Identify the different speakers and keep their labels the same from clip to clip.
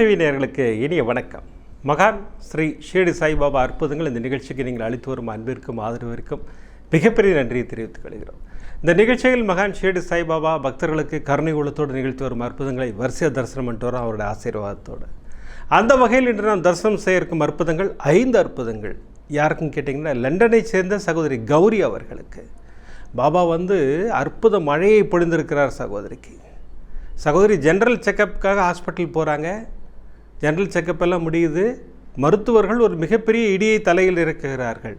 Speaker 1: TV நேர்களுக்கு இனிய வணக்கம். மகான் ஸ்ரீ ஷீர்டி சாய்பாபா அற்புதங்கள் இந்த நிகழ்ச்சிக்கு நீங்கள் அளித்து வரும் அன்பிற்கும் ஆதரவிற்கும் மிகப்பெரிய நன்றியை தெரிவித்துக் கொள்கிறோம். இந்த நிகழ்ச்சியில் மகான் ஷீர்டி சாய்பாபா பக்தர்களுக்கு கருணை உள்ளத்தோடு நிகழ்த்தி வரும் அற்புதங்களை வரிசை தரிசனம் பண்ணிட்டு வரும் அவருடைய ஆசீர்வாதத்தோடு. அந்த வகையில் இன்று நாம் தரிசனம் செய்ய இருக்கும் அற்புதங்கள் ஐந்து அற்புதங்கள். யாருக்கும் கேட்டிங்கன்னா லண்டனை சேர்ந்த சகோதரி கௌரி அவர்களுக்கு. பாபா வந்து அற்புத மழையை பொழிந்திருக்கிறார் சகோதரிக்கு. சகோதரி ஜென்ரல் செக்கப்புக்காக ஹாஸ்பிட்டல் போகிறாங்க ஜென்ரல் செக்கப் எல்லாம் முடியுது. மருத்துவர்கள் ஒரு மிகப்பெரிய இடியை தலையில் இருக்கிறார்கள்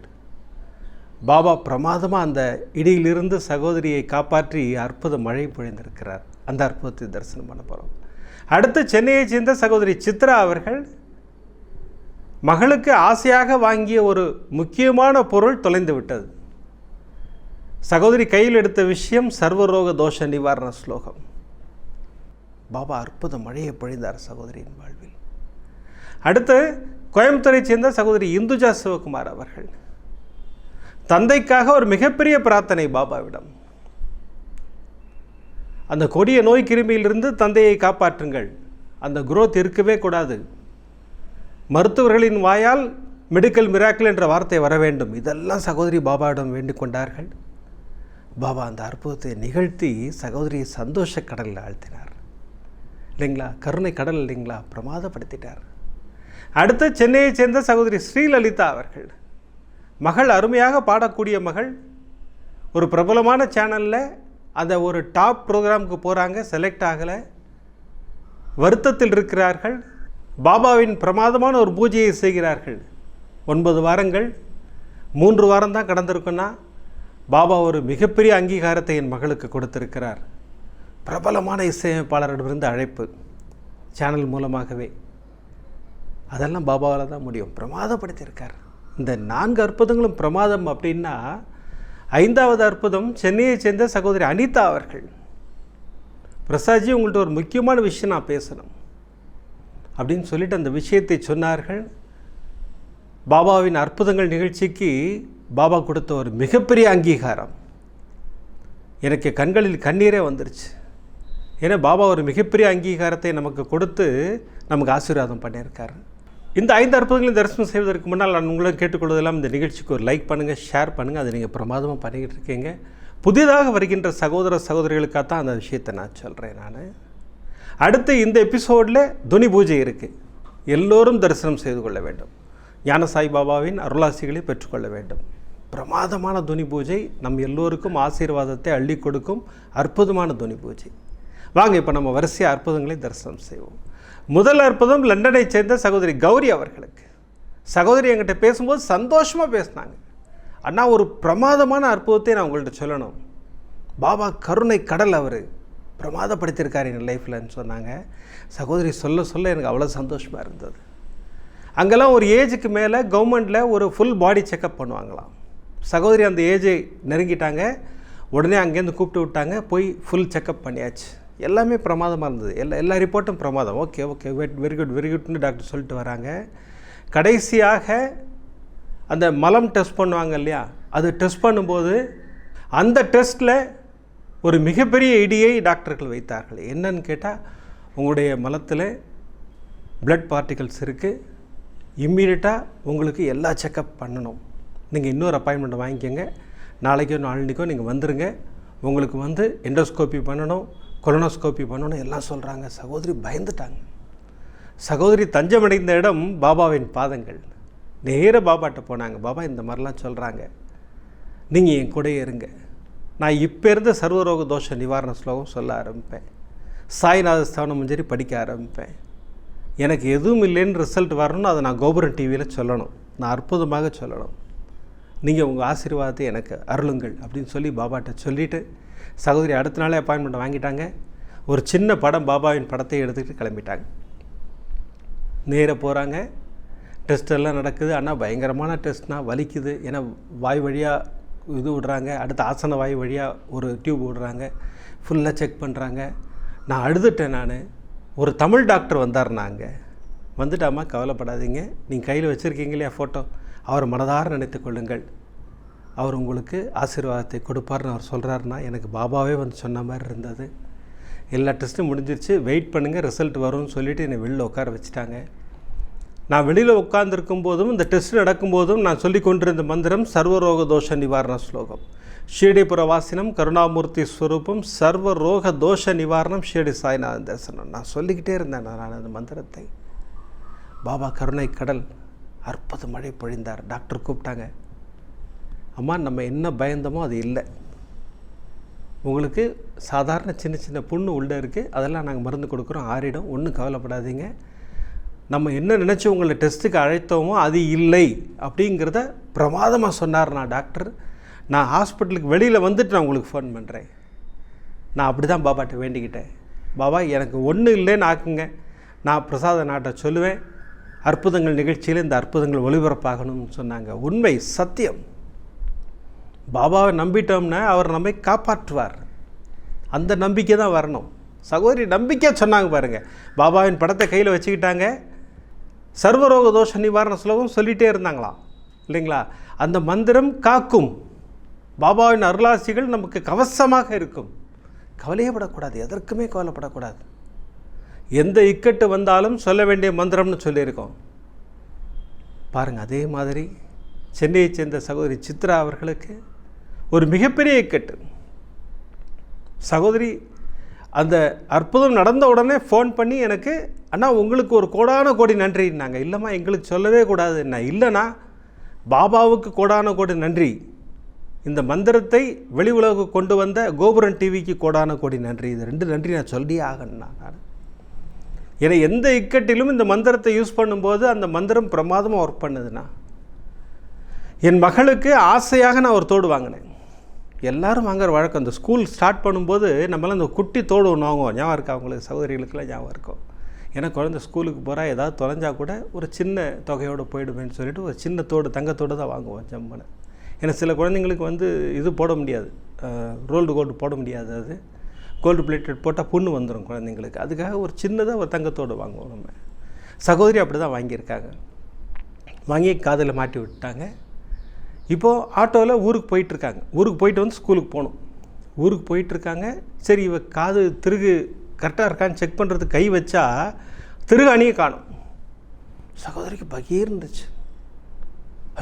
Speaker 1: பாபா பிரமாதமாக அந்த இடியிலிருந்து சகோதரியை காப்பாற்றி அற்புத மழை பொழிந்திருக்கிறார். அந்த அற்புதத்தை தரிசனம் பண்ண போகிறோம் அடுத்து சென்னையைச் சேர்ந்த சகோதரி சித்ரா அவர்கள் மகளுக்கு ஆசையாக வாங்கிய ஒரு முக்கியமான பொருள் தொலைந்து விட்டது. சகோதரி கையில் எடுத்த விஷயம் சர்வரோக தோஷ நிவாரண ஸ்லோகம். பாபா அற்புத மழையை பொழிந்தார் சகோதரியின் வாழ்வில். அடுத்து கோயம்புத்தூரை சேர்ந்த சகோதரி இந்துஜா சிவகுமார் அவர்கள். தந்தைக்காக ஒரு மிகப்பெரிய பிரார்த்தனை பாபாவிடம். அந்த கொடிய நோய் கிருமியிலிருந்து தந்தையை காப்பாற்றுங்கள். அந்த குரோத் இருக்கவே கூடாது. மருத்துவர்களின் வாயால் மெடிக்கல் மிராக்கிள் என்ற வார்த்தை வர வேண்டும். இதெல்லாம் சகோதரி பாபாவிடம் வேண்டிக் கொண்டார்கள். பாபா அந்த அற்புதத்தை நிகழ்த்தி சகோதரியை சந்தோஷ கடலில் ஆழ்த்தினார். இல்லைங்களா? கருணை கடல் இல்லைங்களா? பிரமாதப்படுத்திட்டார். அடுத்து சென்னையைச் சேர்ந்த சகோதரி ஸ்ரீலலிதா அவர்கள். மகள் அருமையாக பாடக்கூடிய மகள். ஒரு பிரபலமான சேனலில் அந்த ஒரு டாப் ப்ரோக்ராமுக்கு போகிறாங்க செலக்ட் ஆகலை. வருத்தத்தில் இருக்கிறார்கள். பாபாவின் பிரமாதமான ஒரு பூஜையை செய்கிறார்கள். ஒன்பது வாரங்கள். மூன்று வாரம் தான் கடந்திருக்குன்னா பாபா ஒரு மிகப்பெரிய அங்கீகாரத்தை என் மகளுக்கு கொடுத்திருக்கிறார். பிரபலமான இசையமைப்பாளரிடமிருந்து அழைப்பு. சேனல் மூலமாகவே. அதெல்லாம் பாபாவால் தான் முடியும். பிரமாதப்படுத்தியிருக்கார். இந்த நான்கு அற்புதங்களும் பிரமாதம் அப்படின்னா ஐந்தாவது அற்புதம் சென்னையை சேர்ந்த சகோதரி அனிதா அவர்கள். பிரசாத்ஜி உங்கள்கிட்ட ஒரு முக்கியமான விஷயம் நான் பேசணும். அப்படின்னு சொல்லிட்டு அந்த விஷயத்தை சொன்னார்கள். பாபாவின் அற்புதங்கள் நிகழ்ச்சிக்கு பாபா கொடுத்த ஒரு மிகப்பெரிய அங்கீகாரம். எனக்கு கண்களில் கண்ணீரே வந்துருச்சு. ஏன்னா பாபா ஒரு மிகப்பெரிய அங்கீகாரத்தை நமக்கு கொடுத்து நமக்கு ஆசீர்வாதம் பண்ணியிருக்காரு. இந்த ஐந்து அற்புதங்களையும் தரிசனம் செய்வதற்கு முன்னால் நான் உங்களும் கேட்டுக்கொள்வதெல்லாம் இந்த நிகழ்ச்சிக்கு ஒரு லைக் பண்ணுங்கள் ஷேர் பண்ணுங்கள் அதை நீங்கள் பிரமாதமாக பண்ணிக்கிட்டு இருக்கீங்க. புதிதாக வருகின்ற சகோதர சகோதரிகளுக்காக தான் அந்த விஷயத்தை நான் சொல்கிறேன் நான். அடுத்து இந்த எபிசோடில் துனி பூஜை இருக்குது எல்லோரும் தரிசனம் செய்து கொள்ள வேண்டும். ஞான சாய்பாபாவின் அருளாசிகளை பெற்றுக்கொள்ள வேண்டும். பிரமாதமான துனி பூஜை நம் எல்லோருக்கும் ஆசீர்வாதத்தை அள்ளி கொடுக்கும் அற்புதமான துனி பூஜை. வாங்க இப்போ நம்ம வரிசையாக அற்புதங்களை தரிசனம் செய்வோம். முதல் அற்புதம் லண்டனை சேர்ந்த சகோதரி கௌரி அவர்களுக்கு. சகோதரி என்கிட்ட பேசும்போது சந்தோஷமாக பேசினாங்க. அண்ணா ஒரு பிரமாதமான அற்புதத்தை நான் உங்கள்கிட்ட சொல்லணும். பாபா கருணை கடல் அவர் பிரமாதப்படுத்தியிருக்கார் என் லைஃப்லன்னு சொன்னாங்க. சகோதரி சொல்ல சொல்ல எனக்கு அவ்வளோ சந்தோஷமாக இருந்தது. அங்கெல்லாம் ஒரு ஏஜுக்கு மேலே கவர்மெண்ட்டில் ஒரு ஃபுல் பாடி செக்கப் பண்ணுவாங்களாம். சகோதரி அந்த ஏஜை நெருங்கிட்டாங்க. உடனே அங்கேருந்து கூப்பிட்டு விட்டாங்க. போய் ஃபுல் செக்கப் பண்ணியாச்சு. எல்லாமே பிரமாதமாக இருந்தது. எல்லா எல்லா ரிப்போர்ட்டும் பிரமாதம். Okay okay wet very good very குட்னு doctor சொல்லிட்டு வராங்க. கடைசியாக அந்த மலம் டெஸ்ட் பண்ணுவாங்க இல்லையா? அது டெஸ்ட் பண்ணும்போது அந்த டெஸ்ட்டில் ஒரு மிகப்பெரிய இடியை டாக்டர்கள் வைத்தார்கள். என்னன்னு கேட்டால் உங்களுடைய மலத்தில் பிளட் பார்ட்டிகல்ஸ் இருக்குது இம்மீடியட்டாக உங்களுக்கு எல்லா செக்கப் பண்ணணும். நீங்கள் இன்னொரு அப்பாயின்மெண்ட் வாங்கிக்கோங்க. நாளைக்கோ நாளைக்கோ நீங்கள் வந்துடுங்க உங்களுக்கு வந்து எண்டோஸ்கோப்பி பண்ணணும். கொலனோஸ்கோப்பி பண்ணோன்னு எல்லாம் சொல்கிறாங்க சகோதரி பயந்துட்டாங்க. சகோதரி தஞ்சமடைந்த இடம் பாபாவின் பாதங்கள். நேர பாபாட்ட போனாங்க. பாபா இந்த மாதிரிலாம் சொல்கிறாங்க நீங்கள் என் கூடயே இருங்க. நான் இப்போ இருந்த சர்வரோக தோஷ நிவாரண ஸ்லோகம் சொல்ல ஆரம்பிப்பேன். சாய்நாத ஸ்தானம் மஞ்சரி படிக்க ஆரம்பிப்பேன். எனக்கு எதுவும் இல்லைன்னு ரிசல்ட் வரணும்னு அதை நான் கோபுரம் டிவியில் சொல்லணும். நான் அற்புதமாக சொல்லணும். நீங்கள் உங்கள் ஆசீர்வாதத்தை எனக்கு அருளுங்கள் அப்படின்னு சொல்லி பாபாட்ட சொல்லிவிட்டு சகோதரி அடுத்த நாளே அப்பாயின்மெண்ட் வாங்கிட்டாங்க. ஒரு சின்ன படம் பாபாவின் படத்தை எடுத்துக்கிட்டு கிளம்பிட்டாங்க. நேராக போகிறாங்க டெஸ்ட்டெல்லாம் நடக்குது. ஆனால் பயங்கரமான டெஸ்ட்னா வலிக்குது. ஏன்னா வாய் வழியாக இது விடுறாங்க. அடுத்த ஆசன வாய் வழியாக ஒரு டியூப் விடுறாங்க. ஃபுல்லாக செக் பண்ணுறாங்க நான் அழுதுட்டேன் நான். ஒரு தமிழ் டாக்டர் வந்தார் நாங்கள் வந்துட்டாமா கவலைப்படாதீங்க. நீங்கள் கையில் வச்சுருக்கீங்க இல்லையா ஃபோட்டோ அவர் மனதார நினைத்து கொள்ளுங்கள். அவர் உங்களுக்கு ஆசீர்வாதத்தை கொடுப்பார்னு அவர் சொல்கிறாருன்னா எனக்கு பாபாவே வந்து சொன்ன மாதிரி இருந்தது. எல்லா டெஸ்ட்டும் முடிஞ்சிருச்சு. வெயிட் பண்ணுங்கள் ரிசல்ட் வரும்னு சொல்லிவிட்டு என்னை வெளியில் உட்கார வச்சுட்டாங்க. நான் வெளியில் உட்காந்துருக்கும் போதும் இந்த டெஸ்ட் நடக்கும்போதும் நான் சொல்லி கொண்டிருந்த மந்திரம் சர்வரோக தோஷ நிவாரண ஸ்லோகம். ஷீடிபுர வாசினம் கருணாமூர்த்தி ஸ்வரூபம் சர்வ ரோக தோஷ நிவாரணம் ஷீடி சாய்நாதன் தரிசனம். நான் சொல்லிக்கிட்டே இருந்தேன் நான் அந்த மந்திரத்தை. பாபா கருணை கடல் அற்புத மழை பொழிந்தார். டாக்டர் கூப்பிட்டாங்க அம்மா நம்ம என்ன பயந்தோமோ அது இல்லை. உங்களுக்கு சாதாரண சின்ன சின்ன புண்ணு உள்ளே இருக்குது அதெல்லாம் நாங்கள் மருந்து கொடுக்குறோம். ஆறிடும். ஒன்றும் கவலைப்படாதீங்க. நம்ம என்ன நினச்சி உங்களை டெஸ்ட்டுக்கு அழைத்தோமோ அது இல்லை அப்படிங்கிறத பிரமாதமாக சொன்னார் நான் டாக்டர். நான் ஹாஸ்பிட்டலுக்கு வெளியில் வந்துட்டு நான் உங்களுக்கு ஃபோன் பண்ணுறேன் நான் அப்படி தான் பாபாட்ட வேண்டிக்கிட்டேன். பாபா எனக்கு ஒன்றும் இல்லைன்னு ஆக்குங்க. நான் பிரசாத நாட்டை சொல்லுவேன். அற்புதங்கள் நிகழ்ச்சியில் இந்த அற்புதங்கள் ஒளிபரப்பாகணும்னு சொன்னாங்க. உண்மை சத்தியம். பாபாவை நம்பிட்டோம்னா அவர் நம்மை காப்பாற்றுவார். அந்த நம்பிக்கை தான் வரணும். சகோதரி நம்பிக்கையாக சொன்னாங்க பாருங்கள் பாபாவின் படத்தை கையில் வச்சுக்கிட்டாங்க. சர்வரோக தோஷ நிவாரண ஸ்லோகம் சொல்லிகிட்டே இருந்தாங்களாம் இல்லைங்களா? அந்த மந்திரம் காக்கும். பாபாவின் அருளாசிகள் நமக்கு கவசமாக இருக்கும். கவலையப்படக்கூடாது. எதற்குமே கவலைப்படக்கூடாது. எந்த இக்கட்டு வந்தாலும் சொல்ல வேண்டிய மந்திரம்னு சொல்லியிருக்கோம். பாருங்கள் அதே மாதிரி சென்னையைச் சேர்ந்த சகோதரி சித்ரா அவர்களுக்கு ஒரு மிகப்பெரிய இக்கட்டு. சகோதரி அந்த அற்புதம் நடந்த உடனே ஃபோன் பண்ணி எனக்கு அண்ணா உங்களுக்கு ஒரு கோடான கோடி நன்றின்னாங்க இல்லைம்மா எங்களுக்கு சொல்லவே கூடாது என்ன இல்லைனா பாபாவுக்கு கோடான கோடி நன்றி. இந்த மந்திரத்தை வெளி உலகு கொண்டு வந்த கோபுரன் டிவிக்கு கோடான கோடி நன்றி. இது ரெண்டு நன்றி நான் சொல்லியே ஆகணும்னா நான் ஏன்னா எந்த இக்கட்டிலும் இந்த மந்திரத்தை யூஸ் பண்ணும்போது அந்த மந்திரம் பிரமாதமாக ஒர்க் பண்ணுதுண்ணா. என் மகளுக்கு ஆசையாக நான் ஒரு தோடு வாங்கினேன். எல்லாரும் வாங்குற வழக்கம் அந்த ஸ்கூல் ஸ்டார்ட் பண்ணும்போது நம்மளாம் அந்த குட்டி தோடு ஒன்று வாங்குவோம். ஞாபகம் இருக்கா அவங்களுக்கு சகோதரிகளுக்கெல்லாம் ஞாபகம் இருக்கும். ஏன்னா குழந்தை ஸ்கூலுக்கு போகிறா ஏதாவது தொலைஞ்சா கூட ஒரு சின்ன தொகையோடு போயிடுமேன்னு சொல்லிட்டு ஒரு சின்ன தோடு தங்கத்தோடு தான் வாங்குவோம் ஜம்முன்னு. ஏன்னா சில குழந்தைங்களுக்கு வந்து இது போட முடியாது. ரோல்டு கோல்டு போட முடியாது அது. கோல்டு பிளேட்டட் போட்டால் புண்ணு வந்துடும் குழந்தைங்களுக்கு. அதுக்காக ஒரு சின்னதாக ஒரு தங்கத்தோடு வாங்குவோம் நம்ம. சகோதரி அப்படி தான் வாங்கியிருக்காங்க. வாங்கி காதில் மாட்டி விட்டாங்க. இப்போது ஆட்டோவில் ஊருக்கு போயிட்டுருக்காங்க. ஊருக்கு போயிட்டு வந்து ஸ்கூலுக்கு போகணும். ஊருக்கு போயிட்டுருக்காங்க. சரி இவ காது திருகு கரெக்டாக இருக்கான்னு செக் பண்ணுறதுக்கு கை வச்சா திருகாணியை காணும். சகோதரிக்கு பகீர் இருந்துச்சு.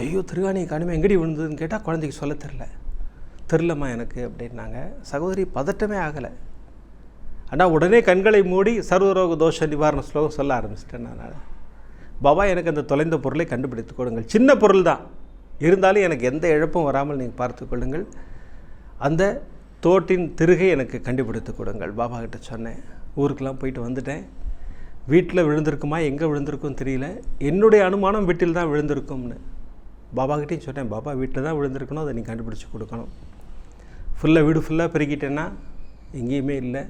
Speaker 1: ஐயோ திருகாணியை காணுமே எங்கடி விழுந்ததுன்னு கேட்டால் குழந்தைக்கு சொல்ல தெரில தெரிலம்மா எனக்கு அப்படின்னாங்க. சகோதரி பதட்டமே ஆகலை. ஆனால் உடனே கண்களை மூடி சர்வரோக தோஷ நிவாரண ஸ்லோகம் சொல்ல ஆரம்பிச்சிட்டேன் நான். பாபா எனக்கு அந்த தொலைந்த பொருளை கண்டுபிடித்து கொடுங்கள். சின்ன பொருள் தான். இருந்தாலும் எனக்கு எந்த இழப்பும் வராமல் நீங்கள் பார்த்து கொள்ளுங்கள். அந்த தோட்டின் திருகை எனக்கு கண்டுபிடித்து கொடுங்கள். பாபா கிட்ட சொன்னேன் ஊருக்கெலாம் போயிட்டு வந்துட்டேன். வீட்டில் விழுந்திருக்குமா? எங்கே விழுந்திருக்கும் தெரியல. என்னுடைய அனுமானம் வீட்டில் தான் விழுந்திருக்கும்னு. பாபாக்கிட்டையும் சொன்னேன் பாபா வீட்டில் தான் விழுந்திருக்கணும். அதை நீ கண்டுபிடிச்சி கொடுக்கணும். ஃபுல்லாக வீடு ஃபுல்லாக பெருக்கிட்டேன்னா எங்கேயுமே இல்லை.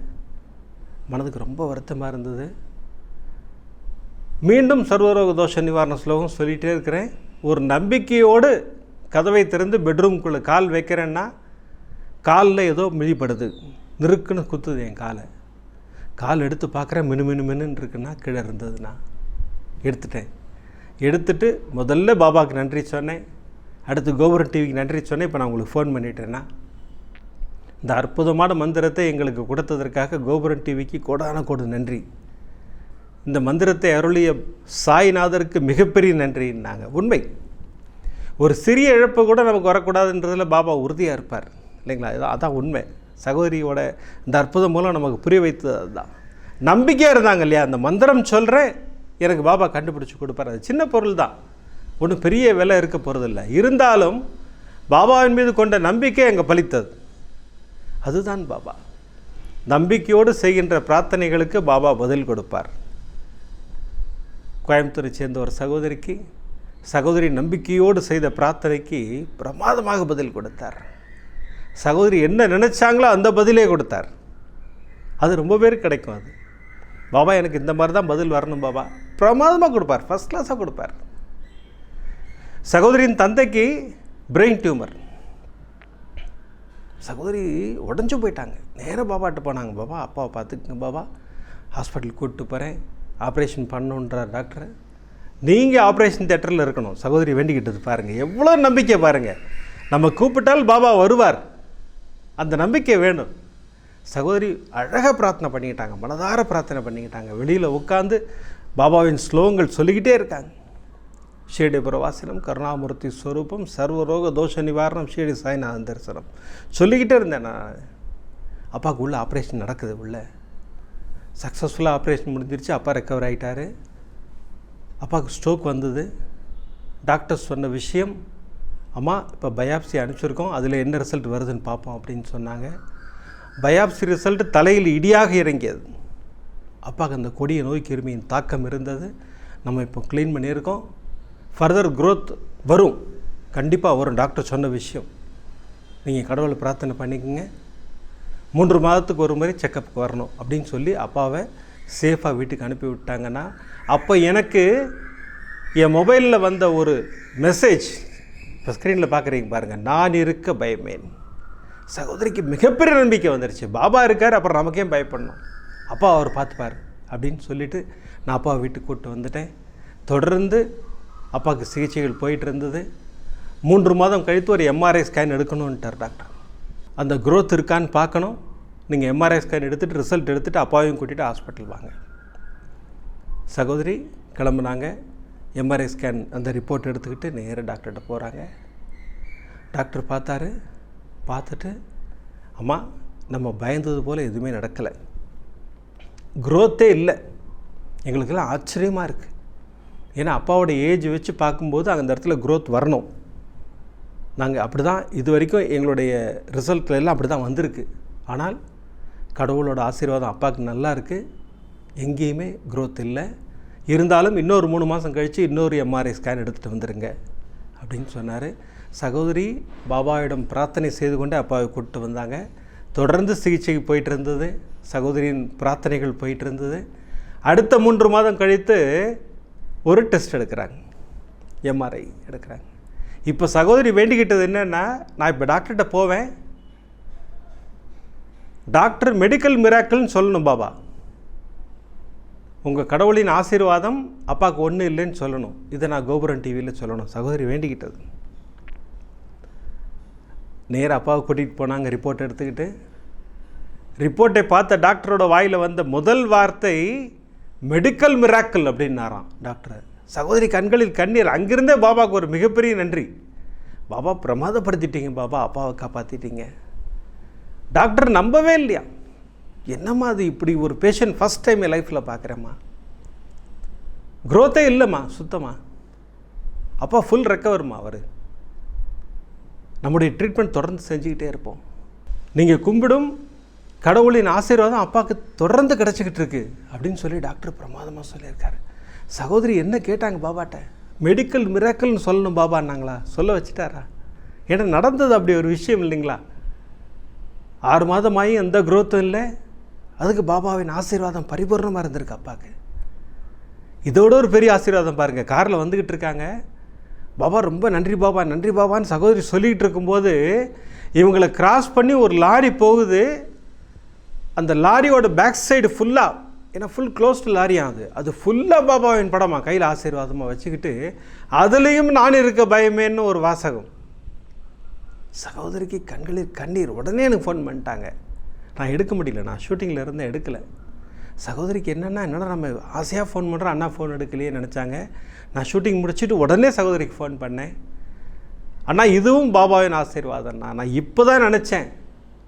Speaker 1: மனதுக்கு ரொம்ப வருத்தமாக இருந்தது. மீண்டும் சர்வரோக தோஷ நிவாரண ஸ்லோகம் சொல்லிகிட்டே இருக்கிறேன். ஒரு நம்பிக்கையோடு கதவை திறந்து பெட்ரூம்குள்ளே கால் வைக்கிறேன்னா காலில் ஏதோ மிழிப்படுது நெருக்குன்னு குத்துது என் காலை. கால் எடுத்து பார்க்குறேன் மினு மினு மினுன்னு இருக்குன்னா கீழே இருந்ததுண்ணா எடுத்துட்டேன். எடுத்துட்டு முதல்ல பாபாவுக்கு நன்றி சொன்னேன். அடுத்து கோபுரம் டிவிக்கு நன்றி சொன்னேன். இப்போ நான் உங்களுக்கு ஃபோன் பண்ணிட்டேன்னா இந்த அற்புதமான மந்திரத்தை எங்களுக்கு கொடுத்ததற்காக கோபுரம் டிவிக்கு கோடான கோடு நன்றி. இந்த மந்திரத்தை அருளிய சாய்நாதருக்கு மிகப்பெரிய நன்றின்னாங்க உண்மை. ஒரு சிறிய இழப்பு கூட நமக்கு வரக்கூடாதுன்றதில் பாபா உறுதியாக இருப்பார். இல்லைங்களா? இதான் அதான் உண்மை. சகோதரியோட இந்த அற்புதம் மூலம் நமக்கு புரிய வைத்தது அதுதான் நம்பிக்கையாக இருந்தாங்க இல்லையா? அந்த மந்திரம் சொல்கிறேன் எனக்கு பாபா கண்டுபிடிச்சி கொடுப்பார். அது சின்ன பொருள் தான். ஒன்றும் பெரிய விலை இருக்க போகிறதில்ல இருந்தாலும் பாபாவின் மீது கொண்ட நம்பிக்கை அங்கே பலித்தது. அதுதான் பாபா. நம்பிக்கையோடு செய்கின்ற பிரார்த்தனைகளுக்கு பாபா பதில் கொடுப்பார். கோயம்புத்தூரை சேர்ந்த ஒரு சகோதரிக்கு சகோதரி நம்பிக்கையோடு செய்த பிரார்த்தனைக்கு பிரமாதமாக பதில் கொடுத்தார். சகோதரி என்ன நினச்சாங்களோ அந்த பதிலே கொடுத்தார். அது ரொம்ப பேருக்கு கிடைக்கும் அது. பாபா எனக்கு இந்த மாதிரி தான் பதில் வரணும் பாபா. பிரமாதமாக கொடுப்பார் ஃபஸ்ட் கிளாஸாக கொடுப்பார். சகோதரியின் தந்தைக்கு பிரெயின் டியூமர் சகோதரி உடஞ்சி போயிட்டாங்க. நேராக பாபாட்ட போனாங்க பாபா அப்பாவை பார்த்துக்குங்க பாபா. ஹாஸ்பிட்டலுக்கு கூப்பிட்டு போகிறேன் ஆப்ரேஷன் பண்ணணுன்றார் டாக்டர். நீங்கள் ஆப்ரேஷன் தேட்டரில் இருக்கணும். சகோதரி வேண்டிக்கிட்டது பாருங்கள் எவ்வளோ நம்பிக்கை பாருங்கள் நம்ம கூப்பிட்டால் பாபா வருவார். அந்த நம்பிக்கை வேணும். சகோதரி அழகாக பிரார்த்தனை பண்ணிக்கிட்டாங்க. மனதார பிரார்த்தனை பண்ணிக்கிட்டாங்க. வெளியில் உட்காந்து பாபாவின் ஸ்லோகங்கள் சொல்லிக்கிட்டே இருக்காங்க. ஷீடி பிரவாசனம் கருணாமூர்த்தி ஸ்வரூபம் சர்வரோக தோஷ நிவாரணம் ஷீடி சாய்நாதன் தரிசனம். சொல்லிக்கிட்டே இருந்தேன் நான். அப்பாவுக்கு உள்ளே ஆப்ரேஷன் நடக்குது உள்ளே. சக்ஸஸ்ஃபுல்லாக ஆப்ரேஷன் முடிஞ்சிருச்சு அப்பா ரெக்கவர் ஆகிட்டார் அப்பாவுக்கு ஸ்ட்ரோக் வந்தது. டாக்டர் சொன்ன விஷயம் அம்மா இப்போ பயாப்சி அனுப்பிச்சிருக்கோம் அதில் என்ன ரிசல்ட் வருதுன்னு பார்ப்போம் அப்படின்னு சொன்னாங்க. பயாப்சி ரிசல்ட் தலையில் இடியாக இறங்கியது. அப்பாவுக்கு அந்த கொடிய நோய் கிருமியின் தாக்கம் இருந்தது. நம்ம இப்போ க்ளீன் பண்ணியிருக்கோம். ஃபர்தர் க்ரோத் வரும். கண்டிப்பாக வரும். டாக்டர் சொன்ன விஷயம். நீங்கள் கடவுளை பிரார்த்தனை பண்ணிக்கோங்க. மூன்று மாதத்துக்கு ஒரு முறை செக்கப்புக்கு வரணும் அப்படின்னு சொல்லி அப்பாவை சேஃபாக வீட்டுக்கு அனுப்பி விட்டாங்கன்னா அப்போ எனக்கு என் மொபைலில் வந்த ஒரு மெசேஜ் இப்போ ஸ்க்ரீனில் பார்க்குறீங்க பாருங்கள் நான் இருக்க பயமேன் சகோதரிக்கு மிகப்பெரிய நம்பிக்கை வந்துருச்சு. பாபா இருக்கார் அப்புறம் நமக்கே பயப்படணும். அப்பா அவர் பார்த்துப்பார் அப்படின்னு சொல்லிவிட்டு நான் அப்பாவை வீட்டுக்கு கூப்பிட்டு வந்துட்டேன். தொடர்ந்து அப்பாவுக்கு சிகிச்சைகள் போயிட்டு இருந்தது. மூன்று மாதம் கழித்து ஒரு எம்ஆர்ஐ ஸ்கேன் எடுக்கணுன்ட்டார் டாக்டர் அந்த க்ரோத் இருக்கான்னு பார்க்கணும். நீங்கள் எம்ஆர்ஐ ஸ்கேன் எடுத்துகிட்டு ரிசல்ட் எடுத்துகிட்டு அப்பாவையும் கூட்டிகிட்டு ஹாஸ்பிட்டல் வாங்க. சகோதரி கிளம்புனாங்க. எம்ஆர்ஐ ஸ்கேன் அந்த ரிப்போர்ட் எடுத்துக்கிட்டு நேராக டாக்டர்கிட்ட போகிறாங்க டாக்டர் பார்த்தாரு. பார்த்துட்டு அம்மா நம்ம பயந்தது போல் எதுவுமே நடக்கலை. க்ரோத்தே இல்லை. எங்களுக்கெல்லாம் ஆச்சரியமாக இருக்குது ஏன்னா அப்பாவோட ஏஜ் வச்சு பார்க்கும்போது அந்த இடத்துல க்ரோத் வரணும். நாங்கள் அப்படி தான் இது வரைக்கும் எங்களுடைய ரிசல்ட்ல எல்லாம் அப்படி தான் வந்திருக்கு. ஆனால் கடவுளோட ஆசீர்வாதம் அப்பாவுக்கு நல்லா இருக்குது எங்கேயுமே க்ரோத் இல்லை. இருந்தாலும் இன்னொரு மூணு மாதம் கழித்து இன்னொரு எம்ஆர்ஐ ஸ்கேன் எடுத்துகிட்டு வந்துடுங்க அப்படின்னு சொன்னார். சகோதரி பாபாவிடம் பிரார்த்தனை செய்து கொண்டு அப்பாவை கூப்பிட்டு வந்தாங்க. தொடர்ந்து சிகிச்சைக்கு போயிட்டு இருந்தது. சகோதரியின் பிரார்த்தனைகள் போயிட்டு இருந்தது. அடுத்த மூன்று மாதம் கழித்து ஒரு டெஸ்ட் எடுக்கிறாங்க. எம்ஆர்ஐ எடுக்கிறாங்க. இப்போ சகோதரி வேண்டிக்கிட்டது என்னென்னா நான் இப்போ டாக்டர்கிட்ட போவேன். டாக்டர் மெடிக்கல் மிராக்கிள்னு சொல்லணும் பாபா. உங்கள் கடவுளின் ஆசீர்வாதம் அப்பாவுக்கு ஒன்றும் இல்லைன்னு சொல்லணும். இதை நான் கோபுரம் டிவியில் சொல்லணும். சகோதரி வேண்டிக்கிட்டது. நேராக அப்பாவை கூட்டிகிட்டு போனாங்க ரிப்போர்ட் எடுத்துக்கிட்டு. ரிப்போர்ட்டை பார்த்த டாக்டரோட வாயில் வந்த முதல் வார்த்தை மெடிக்கல் மிராக்கிள் அப்படின்னாராம் டாக்டர் சகோதரி கண்களில் கண்ணீர். அங்கிருந்தே பாபாவுக்கு ஒரு மிகப்பெரிய நன்றி. பாபா பிரமாதப்படுத்திட்டீங்க பாபா. அப்பாவை காப்பாற்றிட்டீங்க டாக்டர் நம்பவே இல்லையா? என்னம்மா அது இப்படி ஒரு பேஷண்ட் ஃபஸ்ட் டைம் என் லைஃப்பில் பார்க்குறேம்மா க்ரோத்தே இல்லைம்மா சுத்தமாக அப்பா ஃபுல் ரெக்கவர்மா அவர். நம்முடைய ட்ரீட்மெண்ட் தொடர்ந்து செஞ்சுக்கிட்டே இருப்போம். நீங்கள் கும்பிடும் கடவுளின் ஆசீர்வாதம் அப்பாவுக்கு தொடர்ந்து கிடச்சிக்கிட்டு இருக்கு அப்படின்னு சொல்லி டாக்டர் பிரமாதமாக சொல்லியிருக்காரு. சகோதரி என்ன கேட்டாங்க பாபாட்ட? மெடிக்கல் மிராக்கல்னு சொல்லணும் பாபான்னாங்களா? சொல்ல வச்சுட்டாரா? ஏன்னா நடந்தது அப்படி ஒரு விஷயம் இல்லைங்களா? ஆறு மாதமாகி எந்த குரோத்தும் இல்லை. அதுக்கு பாபாவின் ஆசீர்வாதம் பரிபூர்ணமாக இருந்திருக்கு அப்பாவுக்கு. இதோட ஒரு பெரிய ஆசீர்வாதம் பாருங்கள் காரில் வந்துக்கிட்டு இருக்காங்க. பாபா ரொம்ப நன்றி பாபா நன்றி பாபான்னு சகோதரி சொல்லிக்கிட்டு இருக்கும்போது இவங்களை கிராஸ் பண்ணி ஒரு லாரி போகுது. அந்த லாரியோட பேக் சைடு ஃபுல்லாக ஏன்னா ஃபுல் க்ளோஸ்டு லாரியா அது. அது ஃபுல்லாக பாபாவின் படமாக கையில் ஆசீர்வாதமாக வச்சுக்கிட்டு அதுலேயும் நான் இருக்க பயமேன்னு ஒரு வாசகம். சகோதரிக்கு கண்களில் கண்ணீர் உடனே எனக்கு ஃபோன் பண்ணிட்டாங்க. நான் எடுக்க முடியல நான் ஷூட்டிங்கில் இருந்தேன் எடுக்கலை. சகோதரிக்கு என்னென்னா என்னடா நம்ம ஆசையாக ஃபோன் பண்ணுறோம் அண்ணா ஃபோன் எடுக்கலையே நினச்சாங்க. நான் ஷூட்டிங் முடிச்சுட்டு உடனே சகோதரிக்கு ஃபோன் பண்ணேன். அண்ணா இதுவும் பாபாவின் ஆசீர்வாதம்ண்ணா நான் இப்போ தான் நினச்சேன்.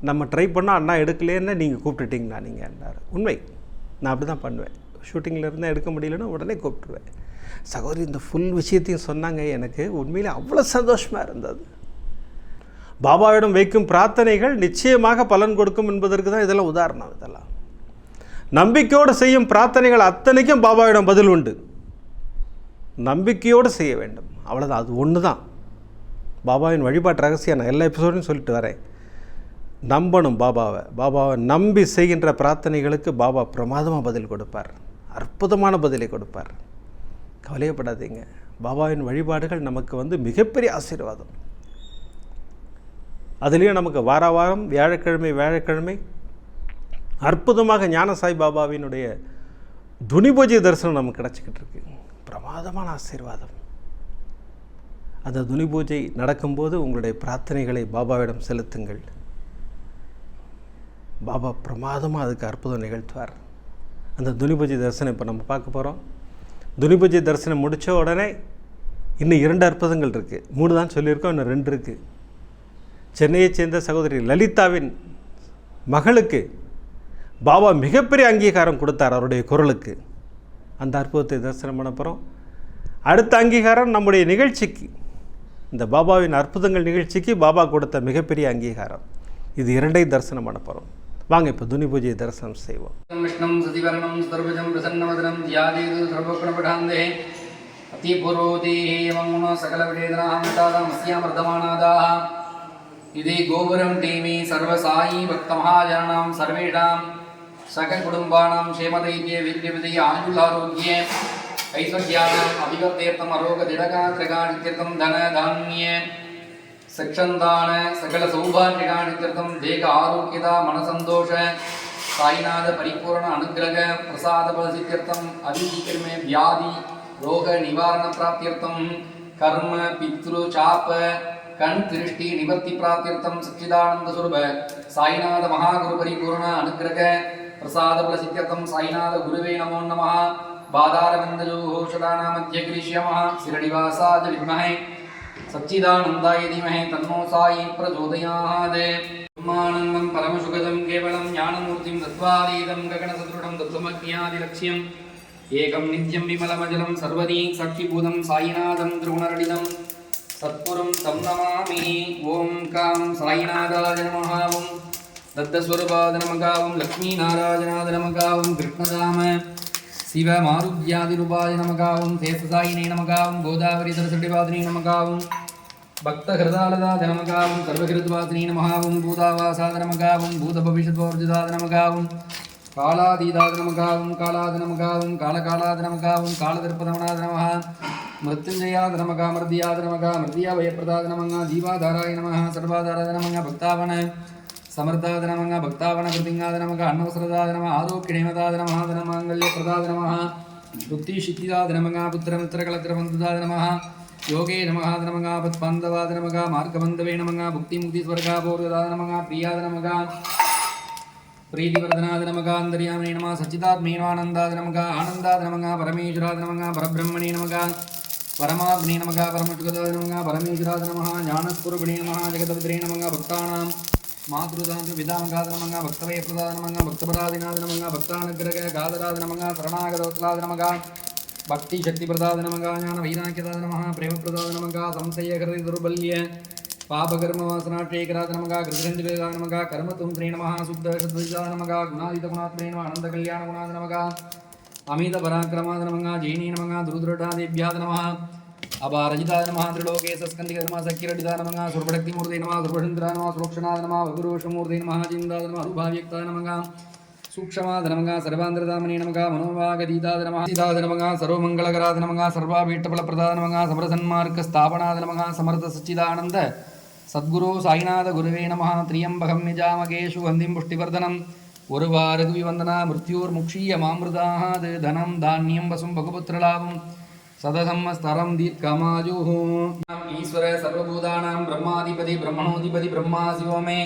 Speaker 1: நம்ம ட்ரை பண்ணால் அண்ணா எடுக்கலையேன்னு நீங்கள் கூப்பிட்டுட்டிங்களா நீங்கள் உண்மை. நான் அப்படி தான் பண்ணுவேன். ஷூட்டிங்கில் இருந்தால் எடுக்க முடியலன்னா உடனே கூப்பிட்டுருவேன். சகோதரி இந்த ஃபுல் விஷயத்தையும் சொன்னாங்க. எனக்கு உண்மையில் அவ்வளோ சந்தோஷமாக இருந்தது. பாபாவிடம் வைக்கும் பிரார்த்தனைகள் நிச்சயமாக பலன் கொடுக்கும் என்பதற்கு தான் இதெல்லாம் உதாரணம் இதெல்லாம். நம்பிக்கையோடு செய்யும் பிரார்த்தனைகள் அத்தனைக்கும் பாபாவிடம் பதில் உண்டு. நம்பிக்கையோடு செய்ய வேண்டும். அவ்வளோதான் அது ஒன்று தான் பாபாவின் வழிபாட்டு ரகசியம் நான் எல்லா எபிசோடையும் சொல்லிட்டு வரேன். நம்பணும் பாபாவை. பாபாவை நம்பி செய்கின்ற பிரார்த்தனைகளுக்கு பாபா பிரமாதமாக பதில் கொடுப்பார். அற்புதமான பதிலை கொடுப்பார். கவலையப்படாதீங்க. பாபாவின் வழிபாடுகள் நமக்கு வந்து மிகப்பெரிய ஆசீர்வாதம். அதுலேயும் நமக்கு வார வாரம் வியாழக்கிழமை வியாழக்கிழமை அற்புதமாக ஞான சாய் பாபாவினுடைய துணி பூஜை தரிசனம் நமக்கு கிடச்சிக்கிட்டு இருக்கு. பிரமாதமான ஆசீர்வாதம். அந்த துனி பூஜை நடக்கும்போது உங்களுடைய பிரார்த்தனைகளை பாபாவிடம் செலுத்துங்கள். பாபா பிரமாதமாக அதுக்கு அற்புதம் நிகழ்த்துவார். அந்த துனிபூஜை தரிசனம் இப்போ நம்ம பார்க்க போகிறோம் துனிபூஜை தரிசனம் முடித்த உடனே இன்னும் இரண்டு அற்புதங்கள் இருக்குது மூணு தான் சொல்லியிருக்கோம் இன்னும் ரெண்டு இருக்குது சென்னையை சேர்ந்த சகோதரி லலிதாவின் மகளுக்கு பாபா மிகப்பெரிய அங்கீகாரம் கொடுத்தார் அவருடைய குரலுக்கு. அந்த அற்புதத்தை தரிசனம் பண்ண போகிறோம் அடுத்த அங்கீகாரம் நம்முடைய நிகழ்ச்சிக்கு. இந்த பாபாவின் அற்புதங்கள் நிகழ்ச்சிக்கு பாபா கொடுத்த மிகப்பெரிய அங்கீகாரம். இது இரண்டையும் தரிசனம் பண்ண போகிறோம் வாங்க இப்போ துனி பூஜையை தரிசனம் செய்வோம்.
Speaker 2: விஷ்ணம் சதிவரணம் சர்வஜம் பிரசன்னவதனம் தியாதேது சர்வகுணபடாந்தே. அத்திபுரோதேமோ சகல விடேதனாமர்தமானாதாக இதே கோபுரம் டீமி சர்வசாயி பக்தமகாஜனாம் சர்வேஷாம் சக குடும்பானாம் க்ஷேமதைரிய வீரியவிதை ஆயுளாரோக்கிய ஐஸ்வர்யானாம் அபிவர்த்தேர்த்தம் அரோக திடகா தன தானிய ಸಕ್ಷಂದಾನ ಸಕಲ ಸೌಭಾಗ್ಯಗಾಣಿತ್ಯರ್ಥಂ ದೇಹ ಆರೋಗ್ಯದ ಮನಸಂತೋಷ ಸಾಯಿನಾಥ ಪರಿಪೂರ್ಣ ಅನುಗ್ರಹ ಪ್ರಸಾದ ಫಲಸಿತ್ಯರ್ಥಂ ಅಭಿಜೀಕರ್ಮೆ ವ್ಯಾಧಿ ರೋಗ ನಿವಾರಣ ಪ್ರಾಪ್ತಿಯರ್ಥಂ ಕರ್ಮ ಪಿತೃ ಚಾಪ கண் திருஷ்டி நிவர்த்தி பிராப்தியர்த்தம் சச்சிதானந்த சுரூப சாய்நாத மகாகுரு பரிபூர்ண அனுகிரக பிரசாத பிரசித்தியர்த்தம் சாய்நாத குருவே நமோ நம பாதாரவிந்தஜோ ஹோஷதானாமத்திய கிரீஷ்யம சிரடிவாசாஜ வித்மஹே. சச்சிதானந்தாய தீமஹே தன்னோ சாயி பிரச்சோதயாத் பிரம்மானந்தம் பரமசுகதம் கேவலம் ஞானமூர்த்திம் தத்வாதீதம் ககனசதுருடம் தத்துவமக்ஞாதிலட்சியம் ஏகம் நித்யம் விமலமஜலம் சர்வதி சக்திபூதம் சாயிநாதம் திருகுணரடிதம் சத்குரும் தம் நமாமி ஓம் காம் சாயிநாதாஜ நமகாவும் தத்தஸ்வரூபாத நமகாவும் லக்ஷ்மி நாராஜநாத நமகாவும் கிருஷ்ணராம சிவ மாருத்யாதிருபாய நமகாவும் தேசசாயினை நமகாவும் கோதாவரி சரஸ்வதி பாதினி நமகாவும் भक्तहृदालदाद नमः ॐ सर्वहृद्वादिनी नमः ॐ भूतावासाद नमः ॐ भूतभविष्यद्वर्जिताद नमः ॐ कालादीदाद नमः ॐ कालाद नमः ॐ कालकालाद नमः ॐ कालदर्पदमनाद नमः ಯೋಗೇ ನಮಃ ನಮಗ ಪತ್ಬಾಂಧವಾದ ನಮಗ ಮಾರ್ಗಬಂಧವೇ ನಮಗ ಭುಕ್ತಿ ಮುಕ್ತಿ ಸ್ವರ್ಗ ಭೋರ್ಗದಾದ ನಮಗ ಪ್ರಿಯಾದ ನಮಗ ಪ್ರೀತಿವರ್ಧನಾದ ನಮಗ ಅಂತರ್ಯಾಮನೇ ನಮಃ ಸಚ್ಚಿದಾತ್ಮೇನಾನಂದಾದ ನಮಗ ಆನಂದಾದ ನಮಗ ಪರಮೇಶ್ವರಾದ ನಮಗ ಪರಬ್ರಹ್ಮಣೇ ನಮಗ ಪರಮಾಗ್ನೇ ನಮಗ ಪರಮಶುಗದಾದ ನಮಗ ಪರಮೇಶ್ವರಾದ ನಮಃ ಜ್ಞಾನಸ್ವರೂಪಿಣೇ ನಮಃ ಜಗದ್ರೇ ನಮಗ ಭಕ್ತಾನಾಂ ಮಾತೃದಾಂತ ವಿಧಾಂಗಾದ ನಮಗ ಭಕ್ತವೇ ಪ್ರದಾದ ನಮಗ ಭಕ್ತಪರಾದಿನಾದ ನಮಗ ಭಕ್ತಾನುಗ್ರಹ ಗಾದರಾದ ನಮಗ ಶರಣಾಗದೋತ್ಲಾದ ನಮಗ பக்தி சக்தி பிரதாத நமகா ஞான வைராக்கியதாத நமகா பிரேம பிரதாத நமகா சம்சய கிருதி துர்பல்ய பாபகர்ம வாசனாட்சேகராத நமகா கிருதிரஞ்சு வேதா நமகா கர்மத்தும் திரே நமகா சுத்த சத்விதா நமகா குணாதித குணாத்ரே நம அனந்த கல்யாண குணாத நமகா அமித பராக்கிரமாத நமகா ஜெயினி நமகா துருதுரடா தேவியாத நமகா அபாரஜிதாத நமகா திரிலோகே சஸ்கந்தி கர்மா சக்கிரடிதா நமகா சுரபடக்தி மூர்த்தி நமகா சுரபசந்திரா நமகா சுரோக்ஷனாத நமகா வகுரோஷமூர்த்தி நமகா ஜிந்தாத நமகா ரூபாவியக்தா நமகா சூக்ஷமாதனமகா சர்வாந்திரதாமனே நமகா மனோவாகதீதாதனமகா சீதாதனமகா சர்வமங்கலகராதனமகா சர்வாபீட்டபலப்பிரதானமகா சமரசன்மார்க்க ஸ்தாபனாதனமகா சமர்த்த சச்சிதானந்த சத்குரு சாய்நாத குருவே நமஹா திரியம்பகம் நிஜாமகேஷு வந்திம் புஷ்டிவர்தனம். ஒருவாறு விவந்தனா மிருத்யோர் முக்ஷீய மாமிருதாது தனம் தானியம் வசும் பகுபுத்திரலாபம். சதசம்மஸ்தரம் தீர்க்கமாஜுஹூ. ஈஸ்வர சர்வபூதானாம் பிரம்மாதிபதி பிரம்மணோதிபதி பிரம்மா சிவோமே.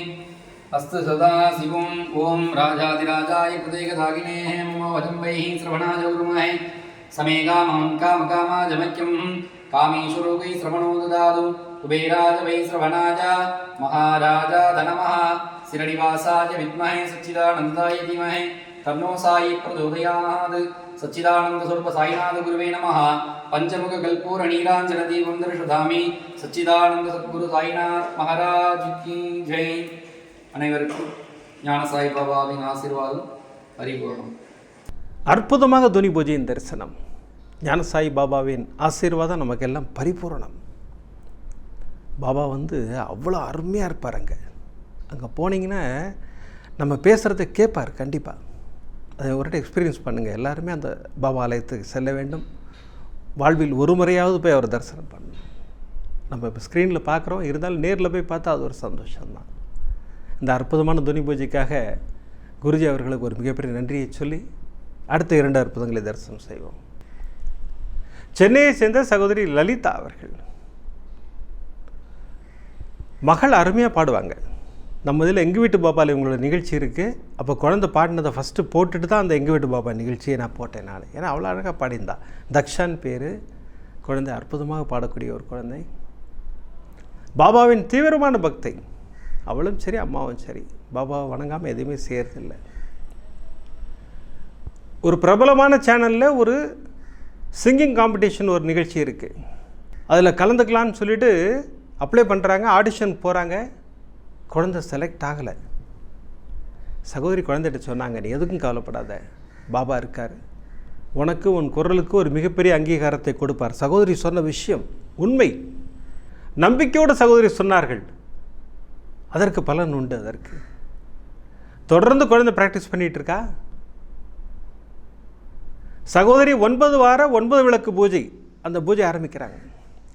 Speaker 2: अस्तु सदाशिवम् ॐ राजाधिराजाय कृतेकदागिने मम वजम्बैः श्रवणाजौ विमहे समे कामं कामकामाजमख्यं कामेश्वरो वै श्रवणो ददातु कुबेराज वै श्रवणाज महाराजा धनमः शिरडिवासाय विद्महे सच्चिदानन्दाय धीमहे तन्नो सायि प्रचोदयात् सच्चिदानन्दस्वरूपसायिनाथ गुरुवे नमः पञ्चमुखकल्पूरनीराञ्जनदीपं दर्शधामि सच्चिदानन्दसद्गुरुसायिनाथ महाराज की जय அனைவருக்கும் ஞான சாய் பாபாவின் ஆசீர்வாதம் பரிபூர்ணம்
Speaker 1: அற்புதமாக துனி பூஜையின் தரிசனம் ஞானசாய் பாபாவின் ஆசீர்வாதம் நமக்கெல்லாம் பரிபூரணம். பாபா வந்து அவ்வளோ அருமையாக இருப்பார் அங்கே அங்கே போனீங்கன்னா நம்ம பேசுகிறத கேட்பார் கண்டிப்பாக அதை ஒரு எக்ஸ்பீரியன்ஸ் பண்ணுங்கள் எல்லாருமே அந்த பாபா ஆலயத்துக்கு செல்ல வேண்டும். வாழ்வில் ஒரு முறையாவது போய் அவர் தரிசனம் பண்ணணும். நம்ம இப்போ ஸ்க்ரீனில் பார்க்குறோம். இருந்தாலும் நேரில் போய் பார்த்தா அது ஒரு சந்தோஷம்தான். இந்த அற்புதமான துனி பூஜைக்காக குருஜி அவர்களுக்கு ஒரு மிகப்பெரிய நன்றியை சொல்லி அடுத்த இரண்டு அற்புதங்களை தரிசனம் செய்வோம். சென்னையை சேர்ந்த சகோதரி லலிதா அவர்கள். மகள் அருமையாக பாடுவாங்க. நம்ம இதில் எங்கள் வீட்டு பாபாவில் இவங்களோட நிகழ்ச்சி இருக்குது அப்போ குழந்தை பாடினதை ஃபஸ்ட்டு போட்டுட்டு தான் அந்த எங்கள் வீட்டு பாபா நிகழ்ச்சியை நான் போட்டேன் நான். ஏன்னா அவ்வளோ அழகாக பாடியிருந்தா. தக்ஷான் பேர். குழந்தை அற்புதமாக பாடக்கூடிய ஒரு குழந்தை. பாபாவின் தீவிரமான பக்தை. அவளும் சரி அம்மாவும் சரி. பாபாவை வணங்காமல் எதுவுமே செய்யறதில்லை. ஒரு பிரபலமான சேனலில் ஒரு சிங்கிங் காம்படிஷன் ஒரு நிகழ்ச்சி இருக்குது அதில் கலந்துக்கலான்னு சொல்லிட்டு அப்ளை பண்ணுறாங்க ஆடிஷன் போகிறாங்க குழந்தை செலக்ட் ஆகலை. சகோதரி குழந்தைகிட்ட சொன்னாங்க நீ எதுக்கும் கவலைப்படாத பாபா இருக்கார். உனக்கு உன் குரலுக்கு ஒரு மிகப்பெரிய அங்கீகாரத்தை கொடுப்பார். சகோதரி சொன்ன விஷயம் உண்மை. நம்பிக்கையோடு சகோதரி சொன்னார்கள். அதற்கு பலன் உண்டு அதற்கு. தொடர்ந்து குழந்தை ப்ராக்டிஸ் பண்ணிகிட்டு இருக்கா? சகோதரி ஒன்பது வாரம் ஒன்பது விளக்கு பூஜை. அந்த பூஜை ஆரம்பிக்கிறாங்க.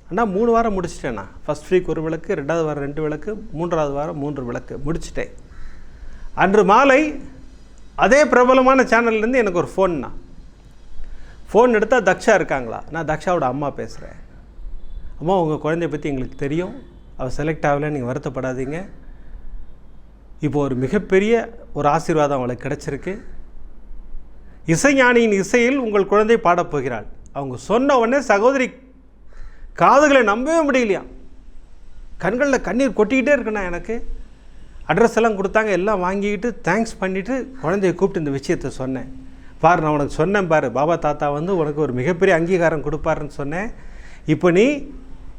Speaker 1: அண்ணா மூணு வாரம் முடிச்சிட்டேண்ணா. ஃபஸ்ட் வீக் ஒரு விளக்கு ரெண்டாவது வாரம் ரெண்டு விளக்கு மூன்றாவது வாரம் மூன்று விளக்கு. முடிச்சிட்டேன். அன்று மாலை அதே பிரபலமான சேனல்லேருந்து எனக்கு ஒரு ஃபோன்ண்ணா ஃபோன் எடுத்தால் தக்ஷா இருக்காங்களா? நான் தக்ஷாவோட அம்மா பேசுகிறேன் அம்மா உங்கள் குழந்தைய பற்றி எங்களுக்கு தெரியும். அவள் செலக்ட் ஆகலை நீங்கள் வருத்தப்படாதீங்க. இப்போ ஒரு மிகப்பெரிய ஒரு ஆசீர்வாதம் அவளுக்கு கிடச்சிருக்கு. இசைஞானியின் இசையில் உங்கள் குழந்தை பாடப் போகிறாள். அவங்க சொன்ன உடனே சகோதரி காதுகளை நம்பவே முடியலையா? கண்களில் கண்ணீர் கொட்டிக்கிட்டே இருக்குண்ணா எனக்கு. அட்ரஸ் எல்லாம் கொடுத்தாங்க எல்லாம் வாங்கிக்கிட்டு தேங்க்ஸ் பண்ணிவிட்டு குழந்தைய கூப்பிட்டு இந்த விஷயத்தை சொன்னேன். பார் நான் உனக்கு சொன்னேன் பாரு பாபா தாத்தா வந்து உனக்கு ஒரு மிகப்பெரிய அங்கீகாரம் கொடுப்பாருன்னு சொன்னேன். இப்போ நீ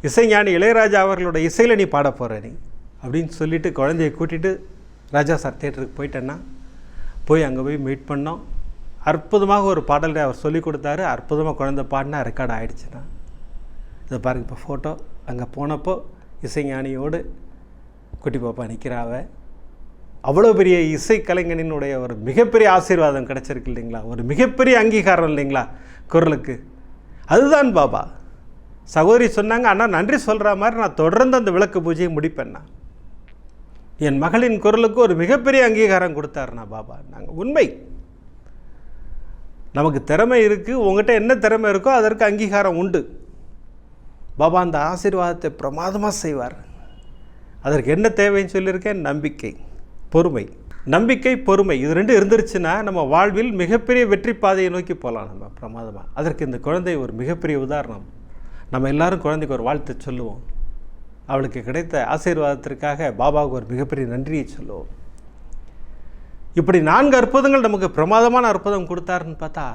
Speaker 1: இசைஞானி இளையராஜா அவர்களோட இசையில் நீ பாட போகிற நீ. அப்படின்னு சொல்லிவிட்டு குழந்தைய கூட்டிகிட்டு ராஜா சார் தேட்டருக்கு போயிட்டேன்னா போய் அங்கே போய் மீட் பண்ணோம். அற்புதமாக ஒரு பாடலை அவர் சொல்லி கொடுத்தாரு. அற்புதமாக குழந்தை பாடினா ரெக்கார்ட் ஆகிடுச்சுண்ணா இதை பாருங்க இப்போ ஃபோட்டோ அங்கே போனப்போ இசைஞானியோடு குட்டி பாப்பா நிற்கிறாவ அவ்வளோ பெரிய இசை கலைஞனினுடைய ஒரு மிகப்பெரிய ஆசீர்வாதம் கிடச்சிருக்கு இல்லைங்களா? ஒரு மிகப்பெரிய அங்கீகாரம் இல்லைங்களா? குரலுக்கு. அதுதான் பாபா. சகோதரி சொன்னாங்க அண்ணா நன்றி சொல்கிற மாதிரி நான் தொடர்ந்து அந்த விளக்கு பூஜையை முடிப்பேன்னா என் மகளின் குரலுக்கு ஒரு மிகப்பெரிய அங்கீகாரம் கொடுத்தாருண்ணா பாபா. நாங்கள் உண்மை. நமக்கு திறமை இருக்குது உங்கள்கிட்ட என்ன திறமை இருக்கோ அதற்கு அங்கீகாரம் உண்டு. பாபா அந்த ஆசீர்வாதத்தை பிரமாதமாக செய்வார். அதற்கு என்ன தேவைன்னு சொல்லியிருக்கேன்? நம்பிக்கை பொறுமை. நம்பிக்கை பொறுமை. இது ரெண்டும் இருந்துருச்சுன்னா நம்ம வாழ்வில் மிகப்பெரிய வெற்றி பாதையை நோக்கி போகலாம் நம்ம பிரமாதமாக அதற்கு இந்த குழந்தை ஒரு மிகப்பெரிய உதாரணம். நம்ம எல்லாரும் குழந்தைக்கு ஒரு வாழ்த்து சொல்லுவோம். அவளுக்கு கிடைத்த ஆசீர்வாதத்திற்காக பாபாவுக்கு ஒரு மிகப்பெரிய நன்றியை சொல்லுவோம். இப்படி நான்கு அற்புதங்கள் நமக்கு பிரமாதமான அற்புதம் கொடுத்தாருன்னு பார்த்தா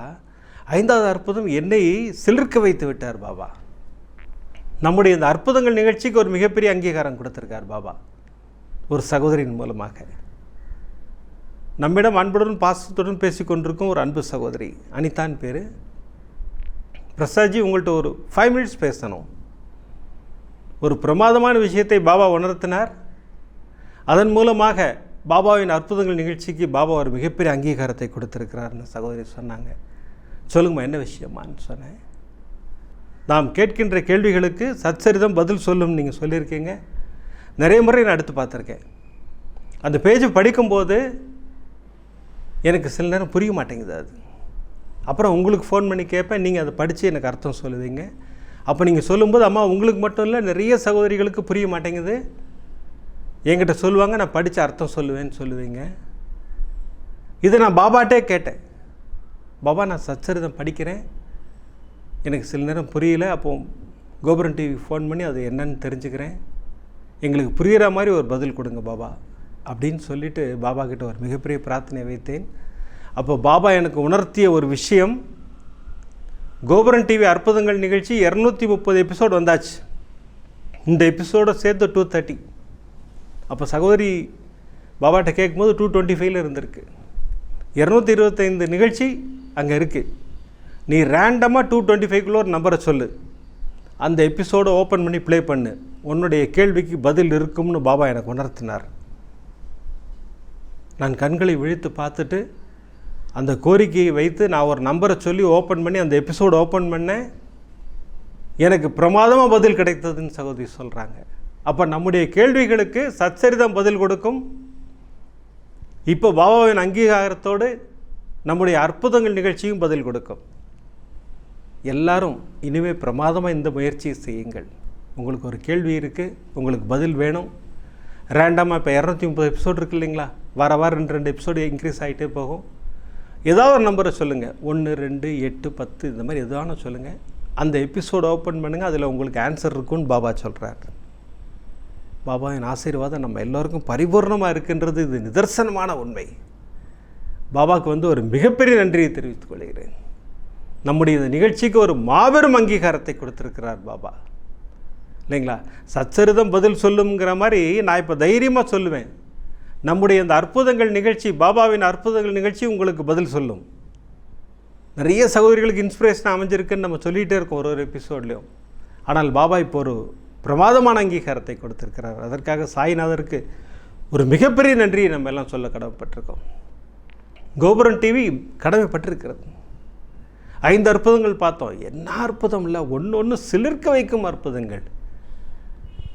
Speaker 1: ஐந்தாவது அற்புதம் என்னை சிலிர்க்க வைத்து விட்டார் பாபா. நம்முடைய இந்த அற்புதங்கள் நிகழ்ச்சிக்கு ஒரு மிகப்பெரிய அங்கீகாரம் கொடுத்துருக்கார் பாபா ஒரு சகோதரியின் மூலமாக. நம்மிடம் அன்புடன் பாசத்துடன் பேசிக்கொண்டிருக்கும் ஒரு அன்பு சகோதரி அனிதான் பேர். பிரசாத்ஜி உங்கள்கிட்ட ஒரு ஃபைவ் மினிட்ஸ் பேசணும். ஒரு பிரமாதமான விஷயத்தை பாபா உணர்த்தினார். அதன் மூலமாக பாபாவின் அற்புதங்கள் நிகழ்ச்சிக்கு பாபா ஒரு மிகப்பெரிய அங்கீகாரத்தை கொடுத்துருக்கிறார்னு சகோதரி சொன்னாங்க. சொல்லுங்கம்மா என்ன விஷயமான்னு சொன்னேன். நாம் கேட்கின்ற கேள்விகளுக்கு சச்சரிதம் பதில் சொல்லும் நீங்கள் சொல்லியிருக்கீங்க. நிறைய முறை நான் எடுத்து பார்த்துருக்கேன். அந்த பேஜை படிக்கும்போது எனக்கு சில நேரம் புரிய மாட்டேங்குது அது. அப்புறம் உங்களுக்கு ஃபோன் பண்ணி கேட்பேன் நீங்கள் அதை படித்து எனக்கு அர்த்தம் சொல்லுவீங்க. அப்போ நீங்கள் சொல்லும்போது அம்மா உங்களுக்கு மட்டும் இல்லை நிறைய சகோதரிகளுக்கு புரிய மாட்டேங்குது. என்கிட்ட சொல்லுவாங்க நான் படித்த அர்த்தம் சொல்லுவேன்னு சொல்லுவீங்க. இதை நான் பாபாட்டே கேட்டேன். பாபா நான் சச்சரிதம் படிக்கிறேன். எனக்கு சில நேரம் புரியல. அப்போ கோபுரம் டிவி ஃபோன் பண்ணி அது என்னன்னு தெரிஞ்சுக்கிறேன். எங்களுக்கு புரிகிற மாதிரி ஒரு பதில் கொடுங்க பாபா. அப்படின்னு சொல்லிட்டு பாபா கிட்ட ஒரு மிகப்பெரிய பிரார்த்தனை வைத்தேன். அப்போ பாபா எனக்கு உணர்த்திய ஒரு விஷயம் கோபுரம் டிவி அற்புதங்கள் நிகழ்ச்சி இரநூத்தி முப்பது எபிசோடு வந்தாச்சு. இந்த எபிசோடை சேர்த்து டூ தேர்ட்டி அப்போ சகோதரி பாபாட்ட கேட்கும்போது டூ டுவெண்ட்டி ஃபைவ்ல இருந்திருக்கு. இரநூத்தி இருபத்தைந்து நிகழ்ச்சி அங்கே இருக்குது நீ ரேண்டமாக டூ டுவெண்ட்டி ஃபைவ்க்குள்ளே ஒரு நம்பரை சொல்லு. அந்த எபிசோடை ஓப்பன் பண்ணி ப்ளே பண்ணு. உன்னுடைய கேள்விக்கு பதில் இருக்கும்னு பாபா எனக்கு உணர்த்தினார். நான் கண்களை விழித்து பார்த்துட்டு அந்த கோரிக்கையை வைத்து நான் ஒரு நம்பரை சொல்லி ஓப்பன் பண்ணி அந்த எபிசோடு ஓப்பன் பண்ணேன். எனக்கு பிரமாதமாக பதில் கிடைத்ததுன்னு சகோதரி சொல்கிறாங்க அப்போ நம்முடைய கேள்விகளுக்கு சச்சரிதம் பதில் கொடுக்கும். இப்போ பாபாவின் அங்கீகாரத்தோடு நம்முடைய அற்புதங்கள் நிகழ்ச்சியும் பதில் கொடுக்கும். எல்லாரும் இனிமேல் பிரமாதமாக இந்த முயற்சியை செய்யுங்கள். உங்களுக்கு ஒரு கேள்வி இருக்குது உங்களுக்கு பதில் வேணும். ரேண்டமாக இப்போ இரநூத்தி முப்பது எபிசோடு இருக்கு இல்லைங்களா? வார வாரம் ரெண்டு ரெண்டு எபிசோடு இன்க்ரீஸ் ஆகிட்டே போகும். ஏதாவது ஒரு நம்பரை சொல்லுங்கள் ஒன்று ரெண்டு எட்டு பத்து இந்த மாதிரி எதுவான சொல்லுங்கள் அந்த எபிசோடு ஓப்பன் பண்ணுங்கள் அதில் உங்களுக்கு ஆன்சர் இருக்குன்னு பாபா சொல்கிறார் பாபாவின் ஆசீர்வாதம் நம்ம எல்லோருக்கும் பரிபூர்ணமாக இருக்குன்றது இது நிதர்சனமான உண்மை. பாபாவுக்கு வந்து ஒரு மிகப்பெரிய நன்றியை தெரிவித்துக் கொள்கிறேன். நம்முடைய இந்த நிகழ்ச்சிக்கு ஒரு மாபெரும் அங்கீகாரத்தை கொடுத்துருக்கிறார் பாபா. இல்லைங்களா? சச்சரிதம் பதில் சொல்லுங்கிற மாதிரி நான் இப்போ தைரியமாக சொல்லுவேன். நம்முடைய இந்த அற்புதங்கள் நிகழ்ச்சி பாபாவின் அற்புதங்கள் நிகழ்ச்சி உங்களுக்கு பதில் சொல்லும். நிறைய சகோதரிகளுக்கு இன்ஸ்பிரேஷன் அமைஞ்சிருக்குன்னு நம்ம சொல்லிகிட்டே இருக்கோம் ஒரு ஒரு எபிசோட்லேயும் ஆனால் பாபா இப்போ ஒரு பிரமாதமான அங்கீகாரத்தை கொடுத்திருக்கிறார். அதற்காக சாய்நாதருக்கு ஒரு மிகப்பெரிய நன்றியை நம்ம எல்லாம் சொல்ல கடமைப்பட்டிருக்கோம். கோபுரம் டிவி கடமைப்பட்டிருக்கிறது. ஐந்து அற்புதங்கள் பார்த்தோம். என்ன அற்புதம் இல்லை? ஒன்று ஒன்று சிலிர்க்க வைக்கும் அற்புதங்கள்.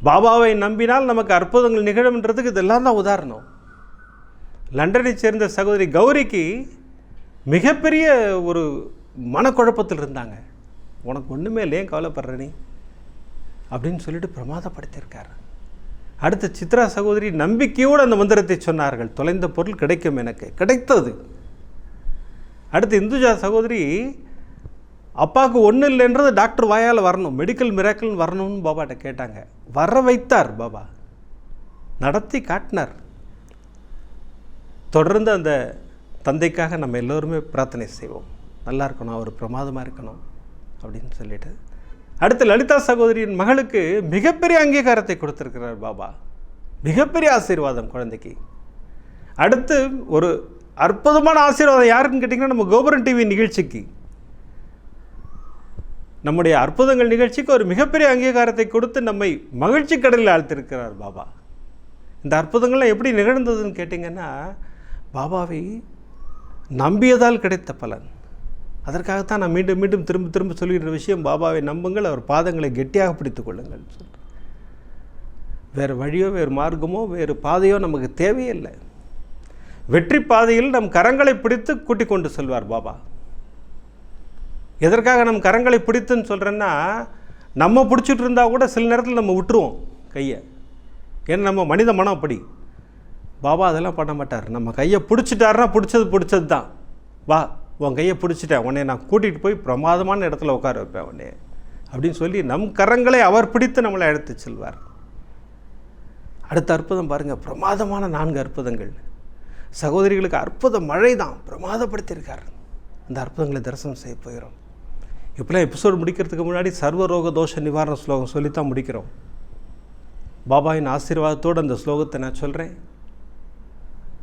Speaker 1: பாபாவை நம்பினால் நமக்கு அற்புதங்கள் நிகழும்ன்றதுக்கு இதெல்லாம் தான் உதாரணம். லண்டனை சேர்ந்த சகோதரி கௌரிக்கு மிகப்பெரிய ஒரு மனக்குழப்பத்தில் இருந்தாங்க. உனக்கு ஒன்றுமே இல்லையே கவலைப்படுற நீ அப்படின்னு சொல்லிட்டு பிரமாதப்படுத்தியிருக்கார். அடுத்த சித்ரா சகோதரி நம்பிக்கையோடு அந்த மந்திரத்தை சொன்னார்கள். தொலைந்த பொருள் கிடைக்கும் எனக்கு. கிடைத்தது. அடுத்து இந்துஜா சகோதரி அப்பாவுக்கு ஒன்றும் இல்லைன்றது டாக்டர் வாயால் வரணும். மெடிக்கல் மிராக்கிள்னு வரணும்னு பாபாட்ட கேட்டாங்க. வர வைத்தார் பாபா. நடத்தி காட்டினார். தொடர்ந்து அந்த தந்தைக்காக நம்ம எல்லோருமே பிரார்த்தனை செய்வோம். நல்லா இருக்கணும் அவர் பிரமாதமாக இருக்கணும் அப்படின்னு சொல்லிட்டு. அடுத்து லலிதா சகோதரியின் மகளுக்கு மிகப்பெரிய அங்கீகாரத்தை கொடுத்துருக்கிறார் பாபா. மிகப்பெரிய ஆசீர்வாதம் குழந்தைக்கு. அடுத்து ஒரு அற்புதமான ஆசீர்வாதம் யாருன்னு கேட்டிங்கன்னா நம்ம கோபுரம் டிவி நிகழ்ச்சிக்கு. நம்முடைய அற்புதங்கள் நிகழ்ச்சிக்கு ஒரு மிகப்பெரிய அங்கீகாரத்தை கொடுத்து நம்மை மகிழ்ச்சி கடலில் ஆழ்த்திருக்கிறார் பாபா. இந்த அற்புதங்கள்லாம் எப்படி நிகழ்ந்ததுன்னு கேட்டிங்கன்னா பாபாவை நம்பியதால் கிடைத்த பலன். அதற்காகத்தான் நான் மீண்டும் மீண்டும் திரும்ப திரும்ப சொல்கிற விஷயம் பாபாவை நம்புங்கள் அவர் பாதங்களை கெட்டியாக பிடித்து கொள்ளுங்கள் வேறு வழியோ வேறு மார்க்கமோ வேறு பாதையோ நமக்கு தேவையில்லை. வெற்றி பாதையில் நம் கரங்களை பிடித்து கூட்டிக் கொண்டு செல்வார் பாபா. எதற்காக நம்ம கரங்களை பிடித்துன்னு சொல்கிறேன்னா நம்ம பிடிச்சிட்டு இருந்தால் கூட சில நேரத்தில் நம்ம விட்டுருவோம் கையை. ஏன்னா நம்ம மனித மனம் அப்படி. பாபா அதெல்லாம் பண்ண மாட்டார். நம்ம கையை பிடிச்சிட்டாருன்னா பிடிச்சது பிடிச்சது தான். வா உன் கையை பிடிச்சிட்டேன். உன்னை நான் கூட்டிகிட்டு போய் பிரமாதமான இடத்துல உட்கார வைப்பேன் உடனே அப்படின்னு சொல்லி நம் கரங்களை அவர் பிடித்து நம்மளை எடுத்து செல்வார். அடுத்த அற்புதம் பாருங்கள் பிரமாதமான நான்கு அற்புதங்கள். சகோதரிகளுக்கு அற்புத மழை தான் பிரமாதப்படுத்தியிருக்கார். அந்த அற்புதங்களை தரிசனம் செய்ய போகிறோம். இப்போலாம் எபிசோடு முடிக்கிறதுக்கு முன்னாடி சர்வரோக தோஷ நிவாரண ஸ்லோகம் சொல்லித்தான் முடிக்கிறோம். பாபாவின் ஆசீர்வாதத்தோடு அந்த ஸ்லோகத்தை நான் சொல்கிறேன்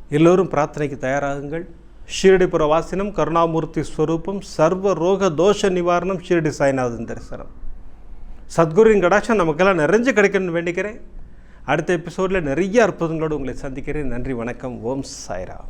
Speaker 1: எல்லோரும் பிரார்த்தனைக்கு தயாராகுங்கள். ஷீரடிபுர வாசினம் கருணாமூர்த்தி ஸ்வரூபம் சர்வ ரோக தோஷ நிவாரணம் ஷீரடி சாய்நாதன் தரிசனம். சத்குருவின் கடாட்சம் நமக்கெல்லாம் நிறைஞ்சு கிடைக்கணும்னு வேண்டிக்கிறேன். அடுத்த எபிசோடில் நிறைய அற்புதங்களோடு உங்களை சந்திக்கிறேன். நன்றி வணக்கம். ஓம் சாய்ராம்.